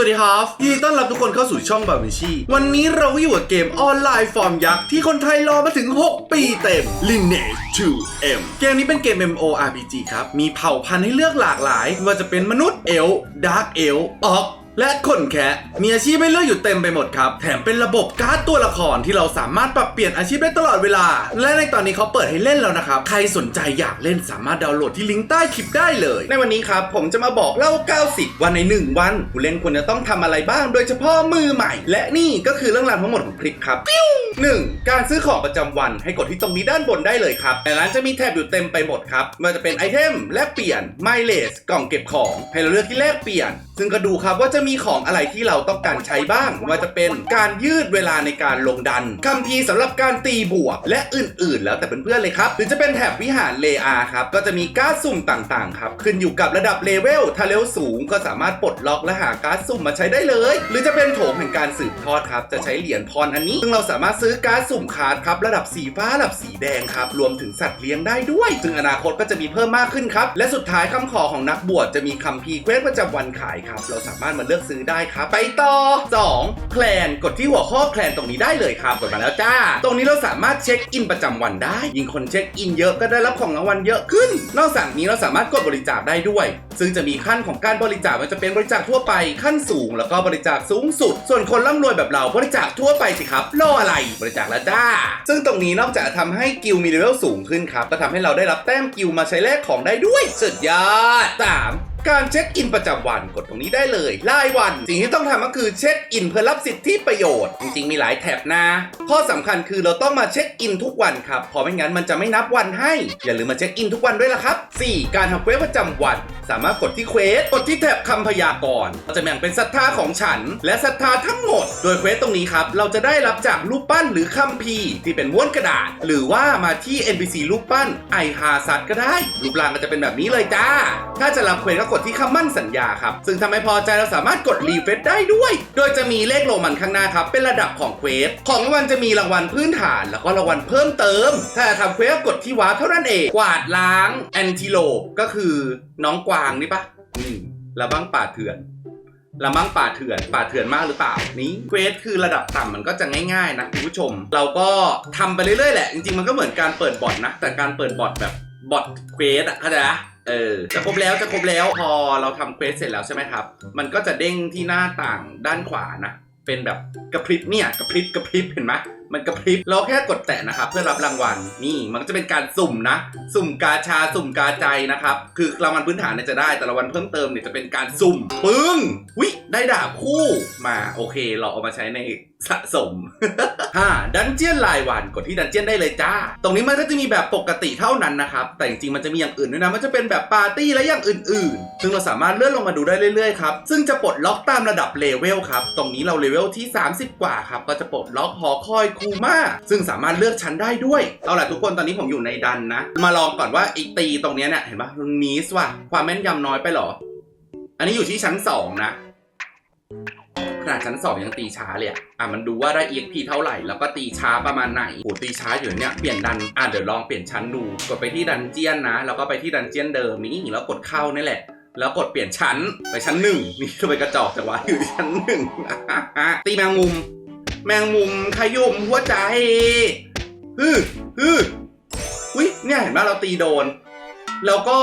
สวัสดีครับยินดีต้อนรับทุกคนเข้าสู่ช่องบาวิชีวันนี้เราก็อยู่กับเกมออนไลน์ฟอร์มยักษ์ที่คนไทยรอมาถึง 6 ปีเต็ม Lineage 2M เกมนี้เป็นเกม MMORPG ครับ มีเผ่าพันธุ์ให้เลือกหลากหลายไม่ว่าจะเป็นมนุษย์เอลดาร์กเอลออก และคนแคะมีอาชีพให้เลือกอยู่เต็มไปหมดครับ แถมเป็นระบบการ์ดตัวละครที่เราสามารถปรับเปลี่ยนอาชีพได้ตลอดเวลา และในตอนนี้เขาเปิดให้เล่นแล้วนะครับ ใครสนใจอยากเล่นสามารถดาวน์โหลดที่ลิงก์ใต้คลิปได้เลย ในวันนี้ครับผมจะมาบอกเล่า 90 วันใน 1 วันผู้เล่นควรจะต้องทำอะไรบ้าง โดยเฉพาะมือใหม่ และนี่ก็คือเรื่องราวทั้งหมดของคลิปครับ 1. การซื้อของประจำวันให้กดที่ตรงนี้ด้านบนได้เลยครับในร้านจะมีแท็บอยู่เต็มไปหมดครับไมันจะเป็นไอเทมแลกเปลี่ยนไมเลสกล่องเก็บของให้เราเลือกที่แลกเปลี่ยน ซึ่งก็ดูครับว่าจะมีมีของอะไรที่เราต้องการใช้บ้างไม่ว่าจะเป็นการยืดเวลาในการลงดันคัมภีร์สำหรับการตีบวก และอื่นๆ แล้วแต่เพื่อนๆเลยครับ หรือจะเป็นแถบวิหารเลอาครับก็จะมีการ์ดสุ่มต่างๆครับขึ้นอยู่กับระดับเลเวลถ้าเลเวลสูงก็สามารถปลดล็อกและหาการ์ดสุ่มมาใช้ได้เลย หรือจะเป็นโถงแห่งการสืบทอดครับจะใช้เหรียญพรอันนี้ ซึ่งเราสามารถซื้อการ์ดสุ่มคาร์ดครับระดับสีฟ้าระดับสีแดงครับรวมถึงสัตว์เลี้ยงได้ด้วยซึ่งอนาคตก็จะมีเพิ่มมากขึ้นครับและสุดท้ายคำขอของนักบวชจะมีคัมภีร์เควสประจำวันขายครับเราสามารถมาเลือกซื้อได้ครับ ไปต่อ 2. แคลนกดที่หัวข้อแคลนตรงนี้ได้เลยครับกดมาแล้วจ้า ตรงนี้เราสามารถเช็คอินประจำวันได้ ยิ่งคนเช็คอินเยอะก็ได้รับของรางวัลเยอะขึ้น นอกจากนี้เราสามารถกดบริจาคได้ด้วย ซึ่งจะมีขั้นของการบริจาคมันจะเป็นบริจาคทั่วไปขั้นสูง แล้วก็บริจาคสูงสุด ส่วนคนร่ำรวยแบบเราบริจาคทั่วไปสิครับรออะไรบริจาคแล้วจ้า ซึ่งตรงนี้นอกจากจะทำให้กิลมีเลเวลสูงขึ้นครับก็ทำให้เราได้รับแต้มกิลมาใช้แลกของได้ด้วยสุดยอด 3. การเช็คอินประจำวันกดตรงนี้ได้เลยรายวัน สิ่งที่ต้องทำก็คือเช็คอินเพื่อรับสิทธิประโยชน์ จริงๆ มีหลายแท็บนะ ข้อสำคัญคือเราต้องมาเช็คอินทุกวันครับเพราะไม่งั้นมันจะไม่นับวันให้ อย่าลืมมาเช็คอินทุกวันด้วยล่ะครับ 4. การทำเควสประจำวัน สามารถกดที่เควสกดที่แท็บคำพยากรณ์จะแบ่งเป็นศรัทธาของฉัน และศรัทธาทั้งหมด โดยเควสตรงนี้ครับเราจะได้รับจากรูปปั้นหรือคัมภีร์ที่เป็นม้วนกระดาษ หรือว่ามาที่ NPC รูปปั้นไอฮาซัดก็ได้รูปร่างก็จะเป็นแบบนี้เลยจ้า ถ้าจะรับเควสก็กดที่คำมั่นสัญญาครับ ซึ่งถ้าไม่พอใจเราสามารถกดรีเฟซได้ด้วย โดยจะมีเลขโรมันข้างหน้าครับ เป็นระดับของเควส ของรางวัลจะมีรางวัลพื้นฐาน แล้วก็รางวัลเพิ่มเติม ถ้าทำเควสก็กดที่วาร์ปเท่านั้นเอง กวาดล้างแอนติโลก็คือน้องกวางนี่ปะอืมระบ้างป่าเถื่อนละมั่งป่าเถื่อนป่าเถื่อนมากหรือเปล่านี้เควสคือระดับต่ำมันก็จะง่ายๆนะคุณผู้ชม เราก็ทำไปเรื่อยๆแหละ จริงๆมันก็เหมือนการเปิดบอทนะ แต่การเปิดบอทแบบบอทเควสอะเข้าใจปะ เออจะครบแล้วจะครบแล้วพอเราทำเควสเสร็จแล้วใช่ไหมครับ มันก็จะเด้งที่หน้าต่างด้านขวานะ เป็นแบบกระพริบเนี่ยกระพริบกระพริบเห็นไหม มันกระพริบเราแค่กดแตะนะครับ เพื่อรับรางวัลนี่มันก็จะเป็นการสุ่มนะ สุ่มกาชาสุ่มกาใจนะครับ คือรางวัลพื้นฐานเนี่ยจะได้แต่รางวัลเพิ่มเติมเนี่ยจะเป็นการสุ่มปึ้งวิได้ดาบคู่มาโอเค เราเอามาใช้ในสะสม5ดันเจียนรายวันกดที่ดันเจียนได้เลยจ้า ตรงนี้มันก็จะมีแบบปกติเท่านั้นนะครับ แต่จริงๆมันจะมีอย่างอื่นด้วยนะ มันจะเป็นแบบปาร์ตี้และอย่างอื่นๆ ซึ่งเราสามารถเลื่อนลงมาดูได้เรื่อยๆครับ ซึ่งจะปลดล็อกตามระดับเลเวลครับ ตรงนี้เราเลเวลที่ 30 กว่าครับ ก็จะปลดล็อกหอคอยคูมาซึ่งสามารถเลือกชั้นได้ด้วย เอาล่ะทุกคนตอนนี้ผมอยู่ในดันนะ มาลองก่อนว่าไอตีตรงเนี้ยเนี่ยเห็นปะมันมีสว่ะความแม่นยำน้อยไปหรอ อันนี้อยู่ที่ชั้นสองนะขนาดชั้นสองยังตีช้าเลยอะอะมันดูว่าได้ EXP เท่าไหร่แล้วก็ตีช้าประมาณไหนโหตีช้าอยู่เนี่ยเปลี่ยนดันอะเดี๋ยวลองเปลี่ยนชั้นดูกดไปที่ดันเจียนนะ แล้วก็ไปที่ดันเจียนเดิมนี่แล้วกดเข้านี่แหละแล้วกดเปลี่ยนชั้นไปชั้นหนึ่งนี่ทำไมกระจอกจังวะอยู่ชั้นหนึ่งตีแมงมุม แมงมุมขยุ่มหัวใจฮึฮึอุ้ยเนี่ยเห็นไหมเราตีโดน แล้วก็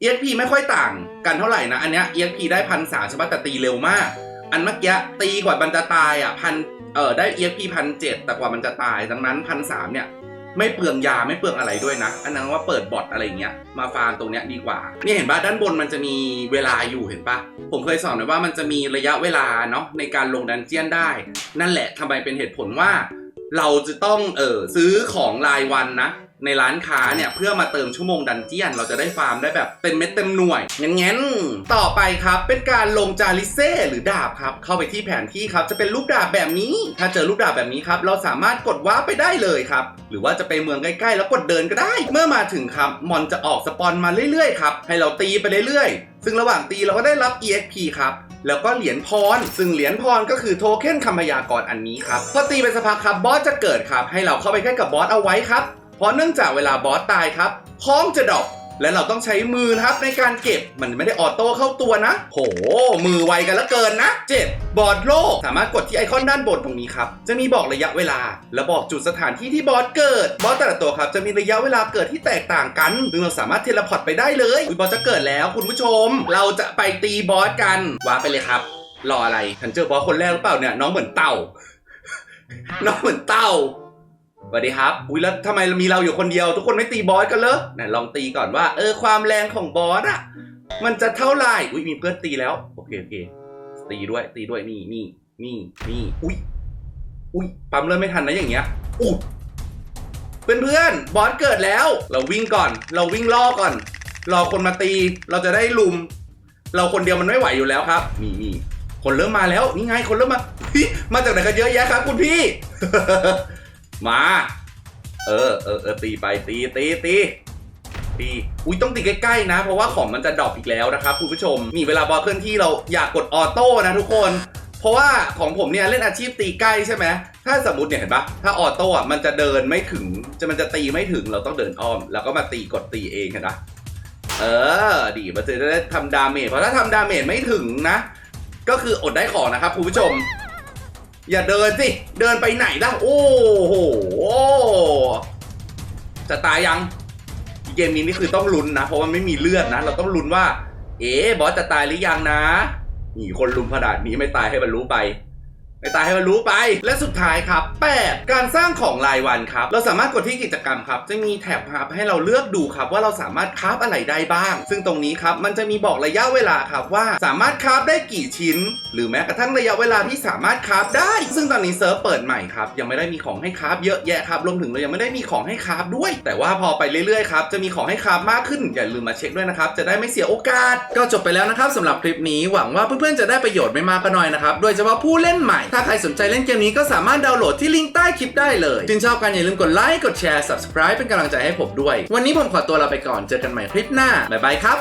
เอสพีไม่ค่อยต่างกันเท่าไหร่นะ อันเนี้ย EXP ได้พันสามใช่ปะแต่ตีเร็วมาก อันเมื่อกี้ตีกว่ามันจะตายอะพันเออได้เอสพีพันเจ็ดแต่กว่ามันจะตายดังนั้นพันสามเนี่ย ไม่เปลืองยาไม่เปลืองอะไรด้วยนะ อันนั้นว่าเปิดบอทอะไรเงี้ยมาฟาร์มตรงเนี้ยดีกว่าเนี่ยเห็นปะด้านบนมันจะมีเวลาอยู่เห็นปะผมเคยสอนไว้ว่ามันจะมีระยะเวลาเนาะในการลงดันเจียนได้ นั่นแหละทำไมเป็นเหตุผลว่า เราจะต้องเออซื้อของรายวันนะ ในร้านค้าเนี่ยเพื่อมาเติมชั่วโมงดันเจียน เราจะได้ฟาร์มได้แบบเต็มเม็ดเต็มหน่วยงั้นๆต่อไปครับเป็นการลงจาริเซ่หรือดาบครับ เข้าไปที่แผนที่ครับจะเป็นรูปดาบแบบนี้ ถ้าเจอรูปดาบแบบนี้ครับเราสามารถกดว้าไปได้เลยครับหรือว่าจะไปเมืองใกล้ๆ แล้วกดเดินก็ได้ เมื่อมาถึงครับมอนจะออกสปอนมาเรื่อยๆครับให้เราตีไปเรื่อยๆ ซึ่งระหว่างตีเราก็ได้รับ EXP ครับแล้วก็เหรียญพร ซึ่งเหรียญพรก็คือโทเค็นคำพยากรณ์อันนี้ครับ พอตีไปสักพักครับบอสจะเกิดครับ ให้เราเข้าไปใกล้กับบอสเอาไว้ครับ เพราะเนื่องจากเวลาบอสตายครับพร้อมจะดรอปและเราต้องใช้มือนะครับในการเก็บมันไม่ได้ออโต้เข้าตัวนะ โห มือไวกันละเกินนะ 7. บอร์ดโลก สามารถกดที่ไอคอนด้านบนตรงนี้ครับ จะมีบอกระยะเวลา และบอกจุดสถานที่ที่บอสเกิด บอสแต่ละตัวครับจะมีระยะเวลาเกิดที่แตกต่างกันซึ่งเราสามารถเทเลพอร์ตไปได้เลยอุ๊ยบอสจะเกิดแล้วคุณผู้ชม เราจะไปตีบอสกันว้าไปเลยครับรออะไรฉันเจอบอสคนแรกหรือเปล่าเนี่ยน้องเหมือนเต่า น้องเหมือนเต่า สวัสดีครับ อุ้ยแล้วทำไมมีเราอยู่คนเดียว ทุกคนไม่ตีบอสกันเลยไหนลองตีก่อนว่า เออความแรงของบอสอะมันจะเท่าไหร่ อุ้ยมีเพื่อนตีแล้ว โอเคโอเค ตีด้วยตีด้วยนี่นี่นี่นี่อุ้ยอุ้ยปั๊มเริ่มไม่ทันนะอย่างเงี้ยอุ้ยเพื่อนเพื่อนๆบอสเกิดแล้ว เราวิ่งก่อน เราวิ่งล่อก่อน รอคนมาตี เราจะได้ลุม เราคนเดียวมันไม่ไหวอยู่แล้วครับ นี่นี่คนเริ่มมาแล้ว นี่ไงคนเริ่มมาเฮ้ยมาจากไหนกันเยอะแยะครับ คุณพี่ มา เออเออเออตีไปตีตีตีตีอุ้ยต้องตีใกล้ๆนะ เพราะว่าของมันจะดรอปอีกแล้วนะครับคุณผู้ชมมีเวลาบอลเคลื่อนที่เราอยากกดออโต้นะทุกคน เพราะว่าของผมเนี่ยเล่นอาชีพตีใกล้ใช่ไหมถ้าสมมติเนี่ยเห็นปะถ้าออโต้อะมันจะเดินไม่ถึงจะมันจะตีไม่ถึงเราต้องเดินอ้อม แล้วก็มาตีกดตีเองเห็นปะเออ ดีมันจะได้ทำดาเมจเพราะถ้าทำดาเมจไม่ถึงนะ ก็คืออดได้ของนะครับคุณผู้ชม อย่าเดินสิ เดินไปไหนล่ะ โอ้โห จะตายยัง เกมนี้นี่คือต้องลุ้นนะ เพราะว่าไม่มีเลือดนะ เราต้องลุ้นว่า เอ๋บอสจะตายหรือยังนะนี่คนลุมขนาดนี้ไม่ตายให้มันรู้ไป ไม่ตายให้มันรู้ไป และสุดท้ายครับ 8 การสร้างของรายวันครับ เราสามารถกดที่กิจกรรมครับ จะมีแถบครับให้เราเลือกดูครับ ว่าเราสามารถคราฟอะไรได้บ้าง ซึ่งตรงนี้ครับมันจะมีบอกระยะเวลาครับว่าสามารถคราฟได้กี่ชิ้น หรือแม้กระทั่งระยะเวลาที่สามารถคราฟได้ ซึ่งตอนนี้เซิร์ฟเปิดใหม่ครับยังไม่ได้มีของให้คราฟเยอะแยะครับรวมถึงเรายังไม่ได้มีของให้คราฟด้วย แต่ว่าพอไปเรื่อยๆครับจะมีของให้คราฟมากขึ้นอย่าลืมมาเช็คด้วยนะครับจะได้ไม่เสียโอกาส ก็จบไปแล้วนะครับสำหรับคลิปนี้หวังว่าเพื่อนๆจะได้ประโยชน์ไม่มากก็น้อยนะครับโดยเฉพาะผู้เล่นใหม่ถ้าใครสนใจเล่นเกมนี้ก็สามารถดาวน์โหลดที่ลิงก์ใต้คลิปได้เลยถ้าชอบกันอย่าลืมกดไลค์กดแชร์ subscribe เป็นกำลังใจให้ผมด้วย วันนี้ผมขอตัวลาไปก่อนเจอกันใหม่คลิปหน้าบ๊ายบายครับ